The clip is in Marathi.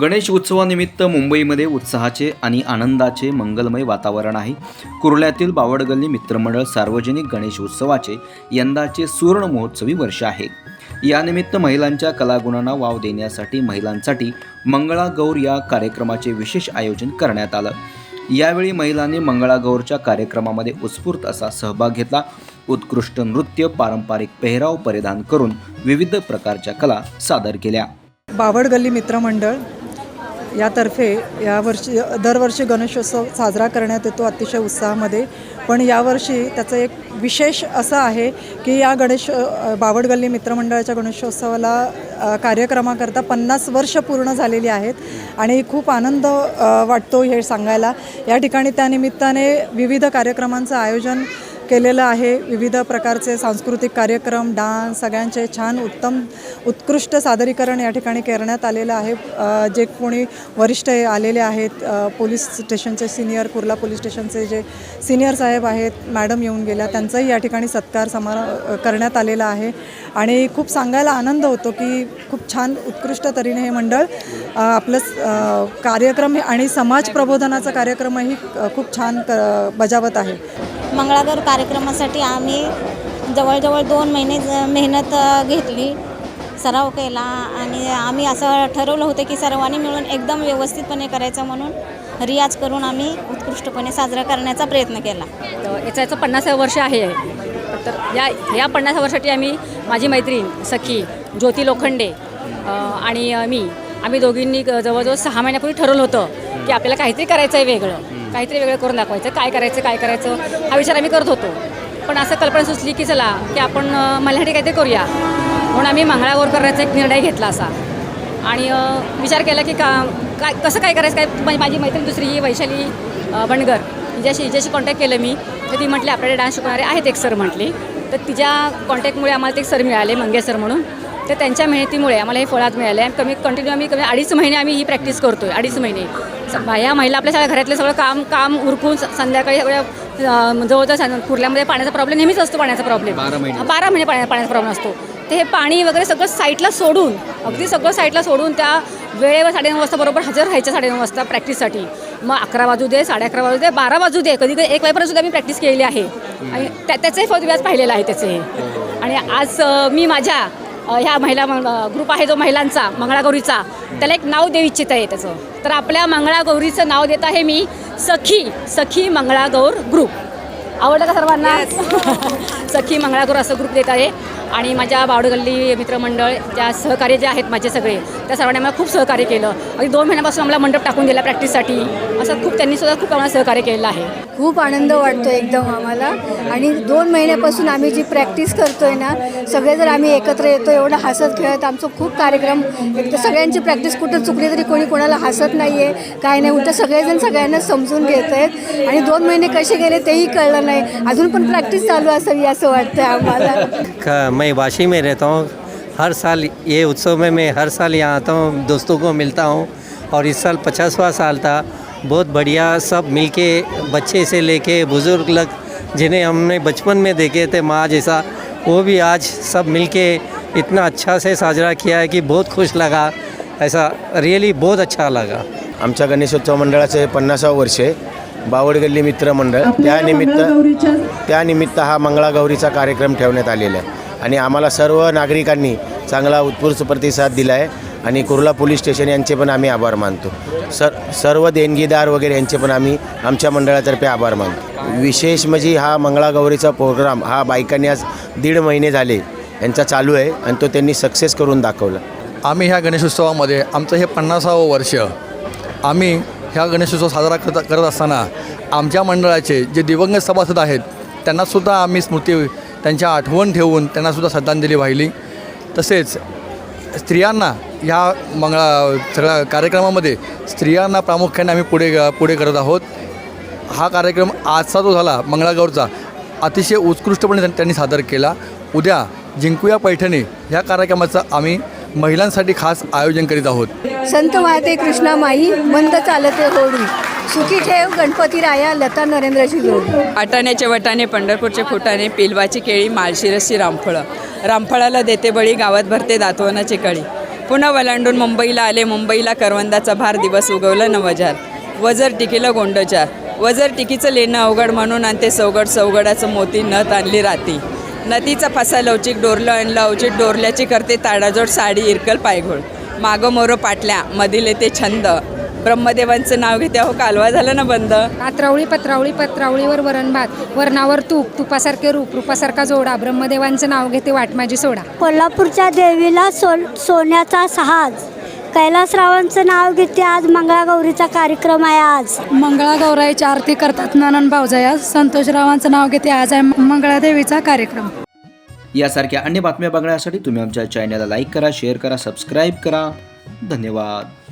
गणेश उत्सवानिमित्त मुंबईमध्ये उत्साहाचे आणि आनंदाचे मंगलमय वातावरण आहे. कुर्ल्यातील बावडगल्ली मित्रमंडळ सार्वजनिक गणेश उत्सवाचे यंदाचे सुवर्ण महोत्सवी वर्ष आहे. यानिमित्त महिलांच्या कलागुणांना वाव देण्यासाठी महिलांसाठी मंगळागौर या कार्यक्रमाचे विशेष आयोजन करण्यात आलं. यावेळी महिलांनी मंगळागौरच्या कार्यक्रमामध्ये उत्स्फूर्त असा सहभाग घेतला. उत्कृष्ट नृत्य पारंपरिक पेहराव परिधान करून विविध प्रकारच्या कला सादर केल्या. बावड गल्ली मित्रमंडळ यातर्फे यावर्षी दरवर्षी गणेशोत्सव साजरा करण्यात येतो अतिशय उत्साहामध्ये. पण यावर्षी त्याचं एक विशेष असं आहे की या गणेश बावडगल्ली मित्रमंडळाच्या गणेशोत्सवाला कार्यक्रमाकरता पन्नास वर्ष पूर्ण झालेली आहेत आणि खूप आनंद वाटतो हे सांगायला. या ठिकाणी त्यानिमित्ताने विविध कार्यक्रमांचं आयोजन केलेलं आहे. विविध प्रकारचे सांस्कृतिक कार्यक्रम डान्स सगळ्यांचे छान उत्तम उत्कृष्ट सादरीकरण या ठिकाणी करण्यात आलेलं आहे. जे कोणी वरिष्ठ आलेले आहेत पोलीस स्टेशनचे सिनियर कुर्ला पोलीस स्टेशनचे जे सिनियर साहेब आहेत मॅडम येऊन गेल्या त्यांचाही या ठिकाणी सत्कार समारंभ करण्यात आलेला आहे. आणि खूप सांगायला आनंद होतो की खूप छान उत्कृष्ट तऱ्हेने हे मंडळ आपलं कार्यक्रम आणि समाज प्रबोधनाचा कार्यक्रमही खूप छान क बजावत आहे. मंगळागौर कार्यक्रमासाठी आम्ही जवळजवळ दोन महिने मेहनत घेतली सराव केला आणि आम्ही असं ठरवलं होतं की सर्वांनी मिळून एकदम व्यवस्थितपणे करायचं म्हणून रियाज करून आम्ही उत्कृष्टपणे साजरा करण्याचा प्रयत्न केला. तर याचं याचं पन्नासावं वर्ष आहे. तर या या पन्नासाव्या वर्षासाठी आम्ही माझी मैत्रीण सखी ज्योती लोखंडे आणि मी आम्ही दोघींनी जवळजवळ सहा महिन्यापूर्वी ठरवलं होतं की आपल्याला काहीतरी करायचं आहे वेगळं. काहीतरी वेगळं करून दाखवायचं. काय करायचं काय करायचं हा विचार आम्ही करत होतो. पण असं कल्पना सुचली की चला की आपण मल्हारी काहीतरी करूया. म्हणून आम्ही मंगळागौर करण्याचा एक निर्णय घेतला असा. आणि विचार केला की का काय कसं काय करायचं काय माझी मैत्रीण दुसरी ही वैशाली अ, बनगर हिच्याशी हिच्याशी कॉन्टॅक्ट केलं मी तर ती म्हटली आपल्याकडे डान्स शिकवणारे आहेत एक सर म्हटली. तर तिच्या कॉन्टॅक्टमुळे आम्हाला ते एक सर मिळाले मंगे सर म्हणून. तर त्यांच्या मेहनतीमुळे आम्हाला हे फळात मिळाले. आणि कमी कंटिन्यू आम्ही कमी अडीच महिने आम्ही ही प्रॅक्टिस करतो आहे अडीच महिने. ह्या महिला आपल्या सगळ्या घरातलं सगळं काम काम उरकून संध्याकाळी सगळ्या जवळजवळ कुर्ल्यामध्ये पाण्याचा प्रॉब्लेम नेहमीच असतो पाण्याचा प्रॉब्लेम बारा महिने. बारा महिने पाण्या पाण्याचा प्रॉब्लेम असतो. ते हे पाणी वगैरे सगळं साईटला सोडून अगदी सगळं साईटला सोडून त्या वेळेवर साडेनऊ वाजता बरोबर हजर राहायच्या साडेनऊ वाजता प्रॅक्टिससाठी मग अकरा वाजू दे साडे अकरा वाजू दे बारा वाजू दे. कधी कधी एक वाजेपर्यंत सुद्धा मी प्रॅक्टिस केलेली आहे. आणि त्या त्याचंही फळ व्याज पाहिलेलं आहे त्याचे. हे. आणि आज मी माझ्या ह्या महिला ग्रुप आहे जो महिलांचा मंगळागौरीचा त्याला एक नाव देऊ इच्छित आहे त्याचं. तर आपल्या मंगळागौरीचं नाव देत आहे मी सखी सखी मंगळागौर ग्रुप आवडलं का सर्वांना? सखी मंगळागौर असं ग्रुप देत आहे. आणि माझ्या बावडगल्ली मित्रमंडळ त्या सहकार्य जे आहेत माझे सगळे त्या सर्वांनी आम्हाला खूप सहकार्य केलं. अगदी दोन महिन्यापासून आम्हाला मंडप टाकून दिला प्रॅक्टिससाठी. असं खूप त्यांनी सुद्धा खूप आम्हाला सहकार्य केलेलं आहे. खूप आनंद वाटतो एकदम आम्हाला. आणि दोन महिन्यापासून आम्ही जी प्रॅक्टिस करतोय ना सगळे जर आम्ही एकत्र येतो एवढं हसत खेळत आमचं खूप कार्यक्रम सगळ्यांची प्रॅक्टिस कुठं चुकली तरी कोणी कोणाला हसत नाही आहे काय नाही उलट सगळेजण सगळ्यांना समजून घेत आहेत आणि दोन महिने कसे गेले तेही कळलं नाही. अजून पण प्रॅक्टिस चालू असावी असं वाटतं आम्हाला. मैं वाशी में रहता हूँ। हर साल ये उत्सव में मैं हर साल यहाँ आता हूँ दोस्तों को मिलता हूँ और इस साल पचासवा साल था। बहुत बढ़िया सब मिलके बच्चे से लेके बुज़ुर्ग लग जिन्हें हमने बचपन में देखे थे माँ जैसा वो भी आज सब मिलके इतना अच्छा से साजरा किया है कि बहुत खुश लगा। ऐसा रियली बहुत अच्छा लगा। आमच्या गणेशोत्सव मंडळाचं हे पन्नासावं वर्ष आहे बावडगल्ली मित्र मंडळ. त्यानिमित्त त्यानिमित्त हा मंगळागौरीचा कार्यक्रम ठेवण्यात आलेला आहे. आणि आम्हाला सर्व नागरिकांनी चांगला उत्स्फूर्त प्रतिसाद दिला आहे आणि कुर्ला पोलीस स्टेशन यांचे पण आम्ही आभार मानतो. सर सर्व देणगीदार वगैरे यांचे पण आम्ही आमच्या मंडळातर्फे आभार मानतो. विशेष म्हणजे हा मंगळागौरीचा प्रोग्राम हा बायकांनी आज दीड महिने झाले यांचा चालू आहे आणि तो त्यांनी सक्सेस करून दाखवला. आम्ही ह्या गणेशोत्सवामध्ये आमचं हे पन्नासावं वर्ष आम्ही ह्या गणेशोत्सव साजरा करत करत असताना आमच्या मंडळाचे जे दिवंगत सभासद आहेत त्यांनासुद्धा आम्ही स्मृती त्यांच्या आठवण ठेवून त्यांनासुद्धा श्रद्धांजली वाहिली. तसेच स्त्रियांना ह्या मंगळा सगळ्या कार्यक्रमामध्ये स्त्रियांना प्रामुख्याने आम्ही पुढे पुढे करत आहोत. हा कार्यक्रम आजचा जो झाला मंगळागौरचा अतिशय उत्कृष्टपणे त्यां- त्यांनी सादर केला. उद्या जिंकूया पैठणी ह्या कार्यक्रमाचं आम्ही महिलांसाठी खास आयोजन करीत आहोत. संत वाहते कृष्णा माई मंद चालते होडी सुखी ठेव गणपती राया लता नरेंद्रची जोडी. आटाण्याचे वटाणे पंढरपूरचे फुटाणे पिलवाची केळी माळशिरसची रामफळं. रामफळाला देते बळी गावात भरते दातवनाची कळी. पुन्हा वलांडून मुंबईला आले मुंबईला करवंदाचा भार दिवस उगवलं नवजार वजर टिकीलं गोंडचार. वजर टिकीचं लेणं अवघड म्हणून आणते सवगड सवगडाचं मोती नथ आणली राती. नदीचा फसा लवचिक डोरलं आणलं अवचित डोरल्याची करते ताडाजोड साडी इरकल पायघोळ. मागं मोरं पाटल्या मधील येते छंद. ब्रह्मदेवांचं नाव घेते अहो कालवा झालं ना बंद? पात्रावळी पत्रावळी पत्रावळीवर वरण भात. वरणावर तूप तुपासारखे रूप रूपासारखा जोडा. ब्रह्मदेवांचं नाव घेते वाट माझी सोडा. कोल्हापूरच्या देवीला सो सोन्याचा सहाज. कैलासरावांचं नाव घेते. आज मंगळागौरीचा कार्यक्रम आहे आज. मंगळागौराईची आरती करतात ननन भाऊजया संतोषरावांचं नाव घेते. आज आहे मंगळादेवीचा कार्यक्रम. यासारख्या अन्य बातम्या बघण्यासाठी तुम्ही आमच्या चॅनलला लाईक करा शेअर करा सबस्क्राईब करा. धन्यवाद.